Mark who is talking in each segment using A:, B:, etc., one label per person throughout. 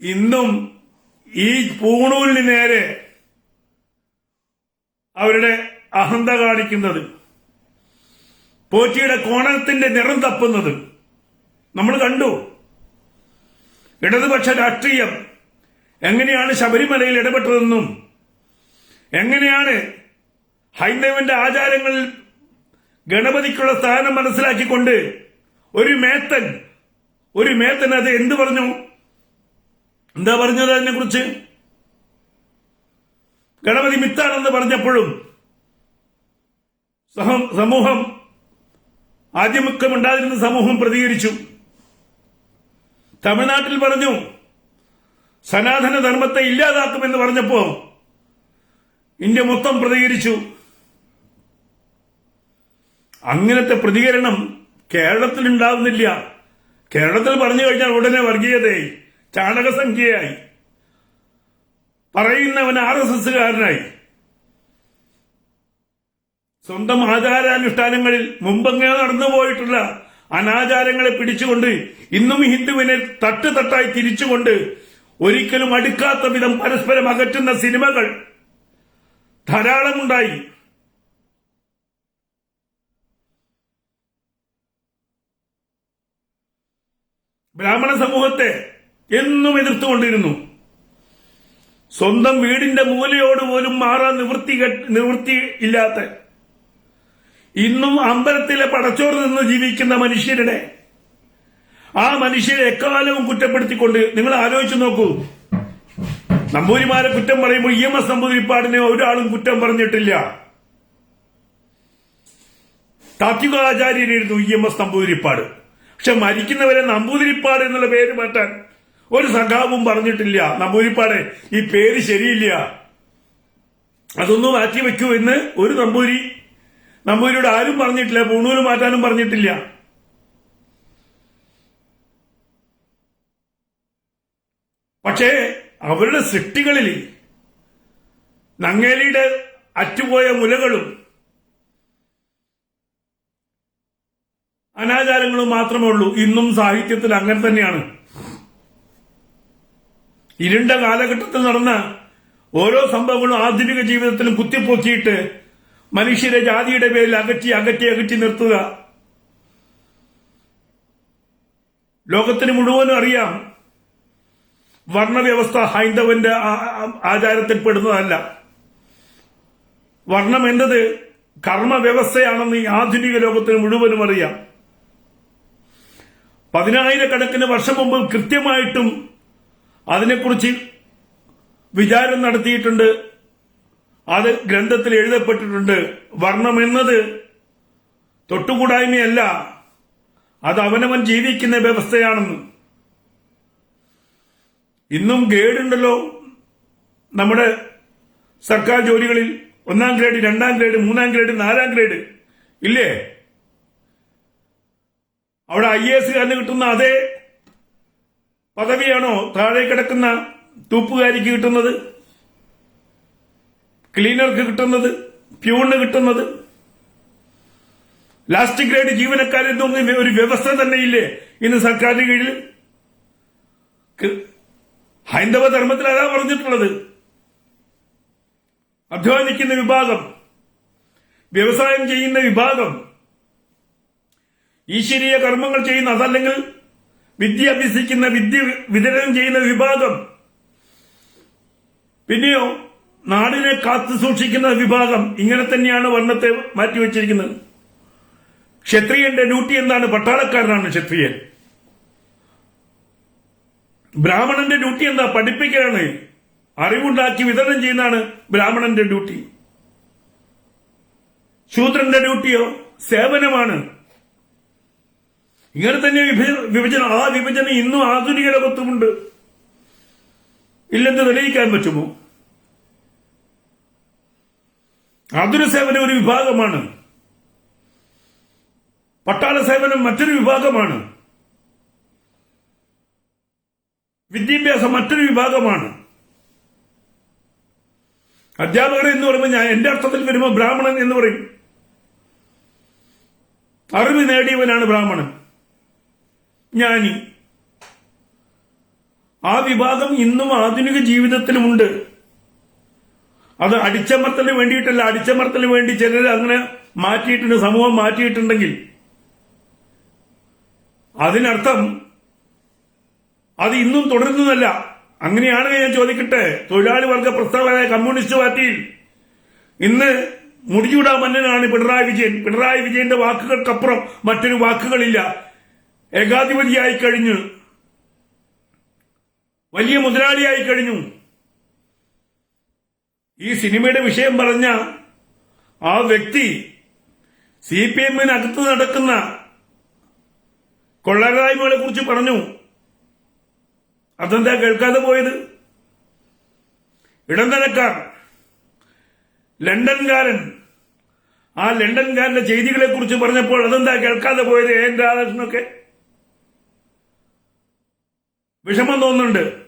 A: ഇന്നും ഈ പൂണൂലിന് നേരെ അവരുടെ അഹന്ത കാണിക്കുന്നത് പോറ്റിയുടെ കോണത്തിന്റെ നിറം തപ്പുന്നത് നമ്മൾ കണ്ടു. ഇടതുപക്ഷ രാഷ്ട്രീയം എങ്ങനെയാണ് ശബരിമലയിൽ ഇടപെട്ടതെന്നും എങ്ങനെയാണ് ഹൈന്ദവന്റെ ആചാരങ്ങളിൽ ഗണപതിക്കുള്ള സ്ഥാനം മനസ്സിലാക്കിക്കൊണ്ട് ഒരു മേത്തൻ ഒരു മേത്തൻ അത് എന്തു പറഞ്ഞു? എന്താ പറഞ്ഞത് അതിനെ കുറിച്ച് ഗണപതി മിത്താണെന്ന് പറഞ്ഞപ്പോഴും സമൂഹം സമൂഹം ആദ്യമൊക്കമുണ്ടായിരുന്ന സമൂഹം പ്രതികരിച്ചു. തമിഴ്നാട്ടിൽ പറഞ്ഞു സനാതന ധർമ്മത്തെ ഇല്ലാതാക്കുമെന്ന് പറഞ്ഞപ്പോ ഇന്ത്യ മൊത്തം പ്രതികരിച്ചു. അങ്ങനത്തെ പ്രതികരണം കേരളത്തിൽ ഉണ്ടാവുന്നില്ല കേരളത്തിൽ പറഞ്ഞു കഴിഞ്ഞാൽ ഉടനെ വർഗീയതയായി. ചാണകസംഖ്യയായി. പറയുന്നവൻ ആർ എസ് എസ്സുകാരനായി. സ്വന്തം ആചാരാനുഷ്ഠാനങ്ങളിൽ മുമ്പങ്ങ് നടന്നു പോയിട്ടുള്ള അനാചാരങ്ങളെ പിടിച്ചുകൊണ്ട് ഇന്നും ഹിന്ദുവിനെ തട്ട് തട്ടായി തിരിച്ചുകൊണ്ട് ഒരിക്കലും അടുക്കാത്ത വിധം പരസ്പരം അകറ്റുന്ന സിനിമകൾ ധാരാളമുണ്ടായി. ബ്രാഹ്മണ സമൂഹത്തെ എന്നും എതിർത്തുകൊണ്ടിരുന്നു. സ്വന്തം വീടിന്റെ മൂലയോട് പോലും മാറാൻ നിവൃത്തി നിവൃത്തി ഇല്ലാത്ത ഇന്നും അമ്പലത്തിലെ പടച്ചോർ നിന്ന് ജീവിക്കുന്ന മനുഷ്യരുടെ ആ മനുഷ്യരെ എക്കാലവും കുറ്റപ്പെടുത്തിക്കൊണ്ട് നിങ്ങൾ ആലോചിച്ചു നോക്കൂ. നമ്പൂരിമാരെ കുറ്റം പറയുമ്പോൾ ഇ എം എസ് നമ്പൂതിരിപ്പാടിനെ ഒരാളും കുറ്റം പറഞ്ഞിട്ടില്ല. താത്വികാചാര്യനായിരുന്നു ഇ എം എസ് നമ്പൂതിരിപ്പാട്. പക്ഷെ മരിക്കുന്നവരെ നമ്പൂതിരിപ്പാട് എന്നുള്ള പേര് മാറ്റാൻ ഒരു സഖാവും പറഞ്ഞിട്ടില്ല. നമ്പൂരിപ്പാടെ ഈ പേര് ശരിയില്ല. അതൊന്നും മാറ്റി വെക്കൂ എന്ന് ഒരു നമ്പൂരി നമ്പൂരിയോട് ആരും പറഞ്ഞിട്ടില്ല പൂണൂര് മാറ്റാനും പറഞ്ഞിട്ടില്ല. പക്ഷേ അവരുടെ സൃഷ്ടികളിൽ നങ്ങേലിയുടെ അറ്റുപോയ മുലകളും അനാചാരങ്ങളും മാത്രമേ ഉള്ളൂ. ഇന്നും സാഹിത്യത്തിൽ അങ്ങനെ തന്നെയാണ്. ഇരുണ്ട കാലഘട്ടത്തിൽ നടന്ന ഓരോ സംഭവങ്ങളും ആധുനിക ജീവിതത്തിലും കുത്തിപ്പൊക്കിയിട്ട് മനുഷ്യരെ ജാതിയുടെ പേരിൽ അകറ്റി അകറ്റി അകറ്റി നിർത്തുക. ലോകത്തിന് മുഴുവനും അറിയാം വർണവ്യവസ്ഥ ഹൈന്ദവന്റെ ആചാരത്തിൽ പെടുന്നതല്ല. വർണം എന്നത് കർമ്മവ്യവസ്ഥയാണെന്ന് ഈ ആധുനിക ലോകത്തിന് മുഴുവനും അറിയാം. പതിനായിരക്കണക്കിന് വർഷം മുമ്പ് കൃത്യമായിട്ടും അതിനെക്കുറിച്ച് വിചാരം നടത്തിയിട്ടുണ്ട്. അത് ഗ്രന്ഥത്തിൽ എഴുതപ്പെട്ടിട്ടുണ്ട്. വർണം എന്നത് തൊട്ടുകൂടായ്മയല്ല. അത് അവനവൻ ജീവിക്കുന്ന വ്യവസ്ഥയാണെന്ന്. ഇന്നും ഗ്രേഡ് ഉണ്ടല്ലോ നമ്മുടെ സർക്കാർ ജോലികളിൽ. ഒന്നാം ഗ്രേഡ് രണ്ടാം ഗ്രേഡ് മൂന്നാം ഗ്രേഡ് നാലാം ഗ്രേഡ്. ഇല്ലേ? അവിടെ ഐ എസ് കാരന് കിട്ടുന്ന അതേ പദവിയാണോ താഴെ കിടക്കുന്ന തൂപ്പുകാരിക്ക് കിട്ടുന്നത്? ക്ലീനർക്ക് കിട്ടുന്നത്? പ്യൂണിന് കിട്ടുന്നത്? ലാസ്റ്റ് ഗ്രേഡ് ജീവനക്കാരെന്ന് പറഞ്ഞ ഒരു വ്യവസ്ഥ തന്നെ ഇല്ലേ ഇന്ന് സർക്കാരിന് കീഴിൽ? ഹൈന്ദവ ധർമ്മത്തിൽ അതാ പറഞ്ഞിട്ടുള്ളത്. അധ്വാനിക്കുന്ന വിഭാഗം വ്യവസായം ചെയ്യുന്ന വിഭാഗം ഈശ്വരീയ കർമ്മങ്ങൾ ചെയ്യുന്ന അതല്ലെങ്കിൽ വിദ്യ അഭ്യസിക്കുന്ന വിദ്യ വിതരണം ചെയ്യുന്ന വിഭാഗം. പിന്നെയോ നാടിനെ കാത്തു സൂക്ഷിക്കുന്ന വിഭാഗം ഇങ്ങനെ തന്നെയാണ് വർണത്തെ മാറ്റിവെച്ചിരിക്കുന്നത്. ക്ഷത്രിയന്റെ ഡ്യൂട്ടി എന്താണ്? പട്ടാളക്കാരനാണ് ക്ഷത്രിയൻ. ബ്രാഹ്മണന്റെ ഡ്യൂട്ടി എന്താ? പഠിപ്പിക്കലാണ്. അറിവുണ്ടാക്കി വിതരണം ചെയ്യുന്നതാണ് ബ്രാഹ്മണന്റെ ഡ്യൂട്ടി. ശൂദ്രന്റെ ഡ്യൂട്ടിയോ? സേവനമാണ്. ഇങ്ങനെ തന്നെ വിഭജനം ആ വിഭജനം ഇന്നും ആധുനിക ലോകത്തുമുണ്ട്. ഇല്ലെന്ന് തെളിയിക്കാൻ പറ്റുമോ? ആതുര സേവനം ഒരു വിഭാഗമാണ്. പട്ടാള സേവനം മറ്റൊരു വിഭാഗമാണ്. വിദ്യാഭ്യാസം മറ്റൊരു വിഭാഗമാണ്. അധ്യാപകർ എന്ന് പറയുമ്പോൾ ഞാൻ എന്റെ അർത്ഥത്തിൽ വരുമ്പോൾ ബ്രാഹ്മണൻ എന്ന് പറയും. അറിവ് നേടിയവനാണ് ബ്രാഹ്മണൻ. ജ്ഞാനി. ആ വിഭാഗം ഇന്നും ആധുനിക ജീവിതത്തിലുമുണ്ട്. അത് അടിച്ചമർത്തലിന് വേണ്ടിയിട്ടല്ല അടിച്ചമർത്തലിന് വേണ്ടി ചിലർ അങ്ങനെ മാറ്റിയിട്ടുണ്ട് സമൂഹം മാറ്റിയിട്ടുണ്ടെങ്കിൽ. അതിനർത്ഥം അത് ഇന്നും തുടരുന്നതല്ല. അങ്ങനെയാണ് ഞാൻ ചോദിക്കട്ടെ തൊഴിലാളി വർഗ പ്രസ്താവന കമ്മ്യൂണിസ്റ്റ് പാർട്ടിയിൽ ഇന്ന് മുടിചൂടാ മന്നനാണ് പിണറായി വിജയൻ. പിണറായി വിജയന്റെ വാക്കുകൾക്കപ്പുറം മറ്റൊരു വാക്കുകളില്ല. ഏകാധിപതിയായി കഴിഞ്ഞു. വലിയ മുതലാളിയായി കഴിഞ്ഞു. ഈ സിനിമയുടെ വിഷയം പറഞ്ഞ ആ വ്യക്തി സി പി എമ്മിനകത്ത് നടക്കുന്ന കൊള്ളരായ്മകളെ കുറിച്ച് പറഞ്ഞു. അതെന്താ കേൾക്കാതെ പോയത്? ഇടനിലക്കാർ ലണ്ടൻകാരൻ ആ ലണ്ടൻകാരന്റെ ചെയ്തികളെ കുറിച്ച് പറഞ്ഞപ്പോൾ അതെന്താ കേൾക്കാതെ പോയത്? എൻ. രാധാകൃഷ്ണനൊക്കെ? വിഷമം തോന്നുന്നുണ്ട്.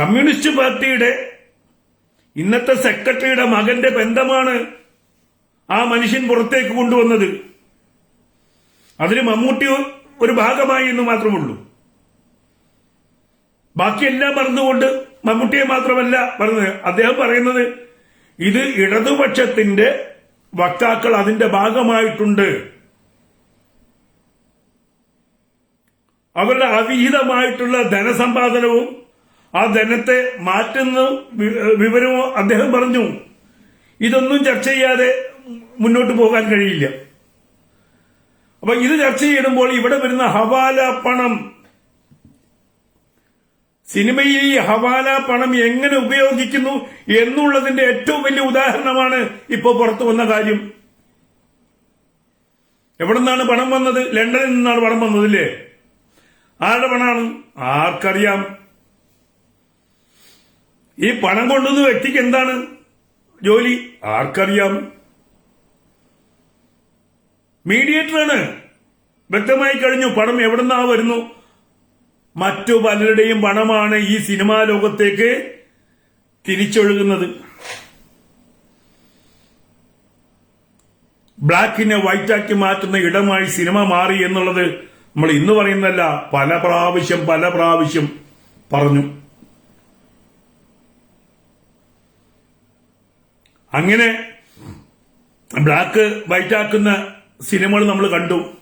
A: കമ്മ്യൂണിസ്റ്റ് പാർട്ടിയുടെ ഇന്നത്തെ സെക്രട്ടറിയുടെ മകന്റെ ബന്ധമാണ് ആ മനുഷ്യൻ പുറത്തേക്ക് കൊണ്ടുവന്നത്. അതിന് മമ്മൂട്ടി ഒരു ഭാഗമായി എന്ന് മാത്രമുള്ളൂ. ബാക്കിയെല്ലാം മറന്നുകൊണ്ട് മമ്മൂട്ടിയെ മാത്രമല്ല പറഞ്ഞത്. അദ്ദേഹം പറയുന്നത് ഇത് ഇടതുപക്ഷത്തിന്റെ വക്താക്കൾ അതിന്റെ ഭാഗമായിട്ടുണ്ട്. അവരുടെ അവിഹിതമായിട്ടുള്ള ധനസമ്പാദനവും ആ ധനത്തെ മാറ്റുന്ന വിവരവും അദ്ദേഹം പറഞ്ഞു. ഇതൊന്നും ചർച്ച ചെയ്യാതെ മുന്നോട്ട് പോകാൻ കഴിയില്ല. അപ്പൊ ഇത് ചർച്ച ചെയ്യുമ്പോൾ ഇവിടെ വരുന്ന ഹവാല പണം സിനിമയിൽ ഈ ഹവാല പണം എങ്ങനെ ഉപയോഗിക്കുന്നു എന്നുള്ളതിന്റെ ഏറ്റവും വലിയ ഉദാഹരണമാണ് ഇപ്പോൾ പുറത്തു വന്ന കാര്യം. എവിടെ നിന്നാണ് പണം വന്നത്? ലണ്ടനിൽ നിന്നാണ് പണം വന്നത് ആരുടെ പണമാണ്? ആർക്കറിയാം. ഈ പണം കൊണ്ടുവന്ന വ്യക്തിക്ക് എന്താണ് ജോലി? ആർക്കറിയാം. മീഡിയേറ്ററാണ്. വ്യക്തമായി കഴിഞ്ഞു. പണം എവിടുന്നാ വരുന്നു? മറ്റു പലരുടെയും പണമാണ് ഈ സിനിമാ ലോകത്തേക്ക് തിരിച്ചൊഴുകുന്നത്. ബ്ലാക്കിനെ വൈറ്റാക്കി മാറ്റുന്ന ഇടമായി സിനിമ മാറി എന്നുള്ളത് നമ്മൾ ഇന്ന് പറയുന്നതല്ല പല പ്രാവശ്യം പല പ്രാവശ്യം പറഞ്ഞു. അങ്ങനെ ബ്ലാക്ക് വൈറ്റാക്കുന്ന സിനിമകൾ നമ്മൾ കണ്ടു.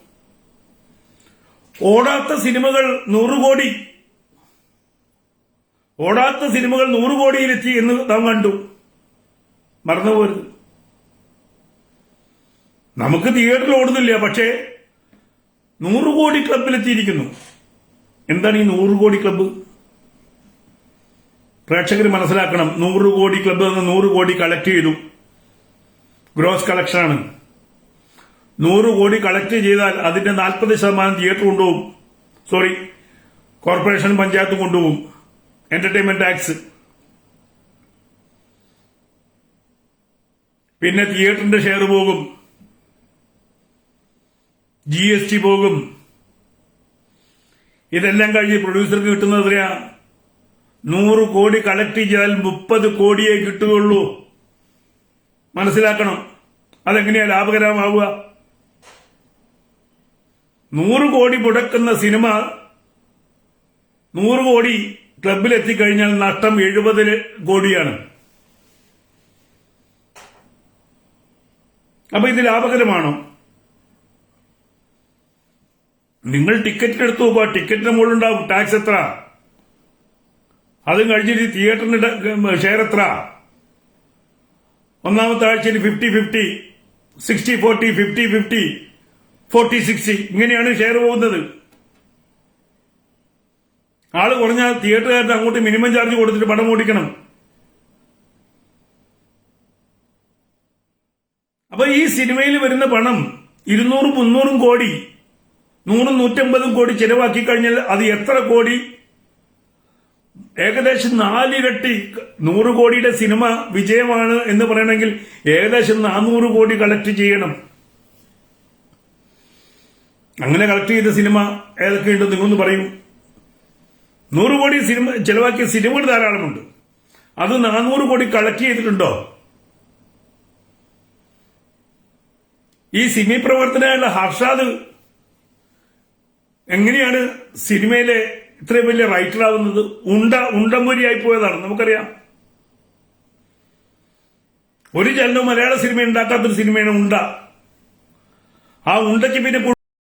A: ഓടാത്ത സിനിമകൾ നൂറ് കോടി. ഓടാത്ത സിനിമകൾ നൂറ് കോടിയിലെത്തി എന്ന് നാം കണ്ടു. മറന്നുപോരുത് നമുക്ക് തിയേറ്ററിൽ ഓടുന്നില്ല പക്ഷേ നൂറ് കോടി ക്ലബിലെത്തിയിരിക്കുന്നു എന്താണ് ഈ നൂറ് കോടി ക്ലബ്ബ് പ്രേക്ഷകർ മനസ്സിലാക്കണം. നൂറ് കോടി ക്ലബ്ബ് നിന്ന് നൂറ് കോടി കളക്ട് ചെയ്തു. ഗ്രോസ് കളക്ഷനാണ് നൂറ് കോടി കളക്ട് ചെയ്താൽ അതിന്റെ നാൽപ്പത് ശതമാനം തിയേറ്റർ കൊണ്ടുപോകും. സോറി കോർപ്പറേഷൻ പഞ്ചായത്ത് കൊണ്ടുപോകും. എന്റർടൈൻമെന്റ് ടാക്സ് പിന്നെ തിയേറ്ററിന്റെ ഷെയർ പോകും. ജി എസ് ടി പോകും. ഇതെല്ലാം കഴിഞ്ഞ് പ്രൊഡ്യൂസർക്ക് കിട്ടുന്നത് എത്രയാ? നൂറ് കോടി കളക്ട് ചെയ്താൽ മുപ്പത് കോടിയേ കിട്ടുകയുള്ളൂ. മനസ്സിലാക്കണം. അതെങ്ങനെയാ ലാഭകരമാവുക? നൂറ് കോടി മുടക്കുന്ന സിനിമ നൂറ് കോടി ക്ലബിലെത്തിക്കഴിഞ്ഞാൽ നഷ്ടം എഴുപത് കോടിയാണ്. അപ്പൊ ഇത് ലാഭകരമാണോ? നിങ്ങൾ ടിക്കറ്റ് എടുത്തു? നോക്കുക ടിക്കറ്റിന് മുകളിലുണ്ടാവും. ടാക്സ് എത്ര? അതും കഴിഞ്ഞിട്ട് തിയേറ്ററിന് ഷെയർ എത്ര? ഒന്നാമത്തെ ആഴ്ചയിൽ fifty fifty sixty forty fifty fifty forty sixty ഇങ്ങനെയാണ് ഷെയർ പോകുന്നത്. ആൾ കുറഞ്ഞാൽ തിയേറ്ററുകാരുടെ അങ്ങോട്ട് മിനിമം ചാർജ് കൊടുത്തിട്ട് പണം ഓടിക്കണം. അപ്പൊ ഈ സിനിമയിൽ വരുന്ന പണം ഇരുന്നൂറും മുന്നൂറും കോടി നൂറും നൂറ്റമ്പതും കോടി ചെലവാക്കി കഴിഞ്ഞാൽ അത് എത്ര കോടി? ഏകദേശം നാലിരട്ടി നൂറ് കോടിയുടെ സിനിമ വിജയമാണ് എന്ന് പറയണമെങ്കിൽ ഏകദേശം നാനൂറ് കോടി കളക്ട് ചെയ്യണം. അങ്ങനെ കളക്ട് ചെയ്ത സിനിമ ഏതൊക്കെയുണ്ട് നിങ്ങളൊന്ന് പറയും. നൂറ് കോടി സിനിമ ചെലവാക്കിയ സിനിമകൾ ധാരാളമുണ്ട്. അത് നാനൂറ് കോടി കളക്ട് ചെയ്തിട്ടുണ്ടോ? ഈ സിമി പ്രവർത്തനമായുള്ള ഹർഷാദ് എങ്ങനെയാണ് സിനിമയിലെ ഇത്രയും വലിയ റൈറ്റർ ആവുന്നത്? ഉണ്ട ഉണ്ടമ്പൊരിയായി പോയതാണ്. നമുക്കറിയാം. ഒരു ചലനവും മലയാള സിനിമ ഉണ്ടാക്കാത്തൊരു സിനിമയാണ് ഉണ്ട. ആ ഉണ്ടയ്ക്ക് പിന്നെ